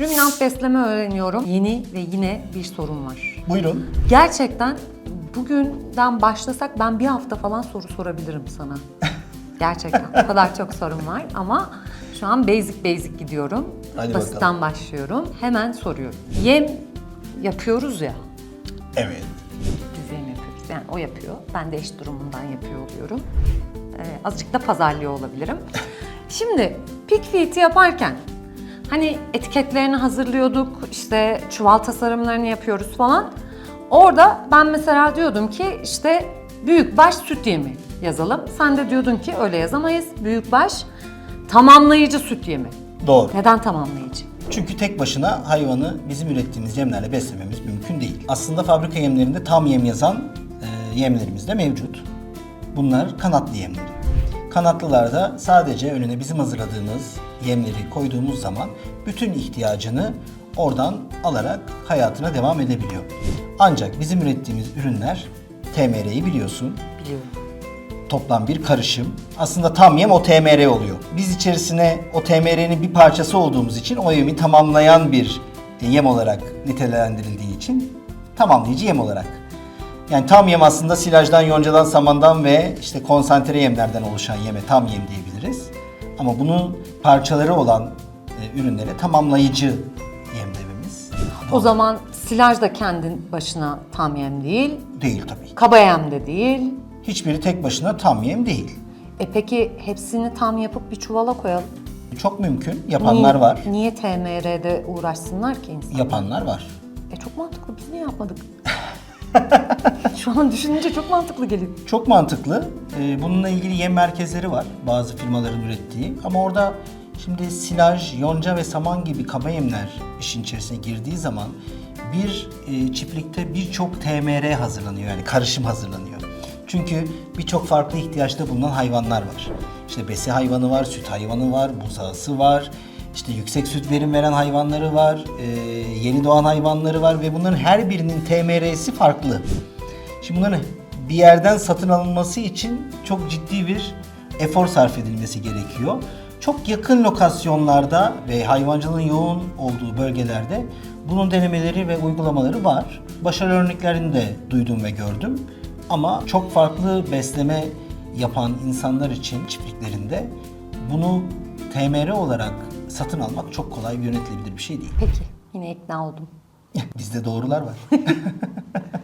Ruminant besleme öğreniyorum. Yeni ve yine bir sorun var. Buyurun. Gerçekten bugünden başlasak ben bir hafta falan soru sorabilirim sana. Gerçekten o kadar çok sorun var ama şu an basic basic gidiyorum. Hadi Basitten bakalım. başlıyorum. Hemen soruyorum. Yem yapıyoruz ya. Evet. Biz yem yapıyoruz. Yani o yapıyor. Ben de eş durumundan yapıyor oluyorum. Ee, azıcık da pazarlıyor olabilirim. Şimdi pick feed'i yaparken hani etiketlerini hazırlıyorduk, işte çuval tasarımlarını yapıyoruz falan. Orada ben mesela diyordum ki işte büyükbaş süt yemi yazalım. Sen de diyordun ki öyle yazamayız. Büyükbaş tamamlayıcı süt yemi. Doğru. Neden tamamlayıcı? Çünkü tek başına hayvanı bizim ürettiğimiz yemlerle beslememiz mümkün değil. Aslında fabrika yemlerinde tam yem yazan e, yemlerimiz de mevcut. Bunlar kanatlı yemleri. Kanatlılarda sadece önüne bizim hazırladığımız yemleri koyduğumuz zaman bütün ihtiyacını oradan alarak hayatına devam edebiliyor. Ancak bizim ürettiğimiz ürünler TMR'yi biliyorsun Biliyorum. toplam bir karışım. Aslında tam yem o TMR oluyor. Biz içerisine o TMR'nin bir parçası olduğumuz için o yemi tamamlayan bir yem olarak nitelendirildiği için tamamlayıcı yem olarak. Yani tam yem aslında silajdan, yoncadan, samandan ve işte konsantre yemlerden oluşan yeme tam yem diyebiliriz. Ama bunun parçaları olan e, ürünlere tamamlayıcı yem dememiz O zaman silaj da kendin başına tam yem değil, değil tabii. kaba yem de değil. Hiçbiri tek başına tam yem değil. E peki hepsini tam yapıp bir çuvala koyalım. Çok mümkün. Yapanlar Niye- var. Niye TMR'de uğraşsınlar ki insan? Yapanlar var. E çok mantıklı. Biz niye yapmadık? Şu an düşününce çok mantıklı geliyor. Çok mantıklı. Ee, bununla ilgili yem merkezleri var bazı firmaların ürettiği. Ama orada şimdi silaj, yonca ve saman gibi kaba yemler işin içerisine girdiği zaman bir e, çiftlikte birçok TMR hazırlanıyor yani karışım hazırlanıyor. Çünkü birçok farklı ihtiyaçta bulunan hayvanlar var. İşte besi hayvanı var, süt hayvanı var, buzağısı var, işte yüksek süt verim veren hayvanları var, e, yeni doğan hayvanları var ve bunların her birinin TMR'si farklı. Şimdi bunların bir yerden satın alınması için çok ciddi bir efor sarf edilmesi gerekiyor. Çok yakın lokasyonlarda ve hayvancılığın yoğun olduğu bölgelerde bunun denemeleri ve uygulamaları var. Başarılı örneklerini de duydum ve gördüm. Ama çok farklı besleme yapan insanlar için çiftliklerinde bunu TMR olarak satın almak çok kolay yönetilebilir bir şey değil. Peki. Yine ikna oldum. Bizde doğrular var.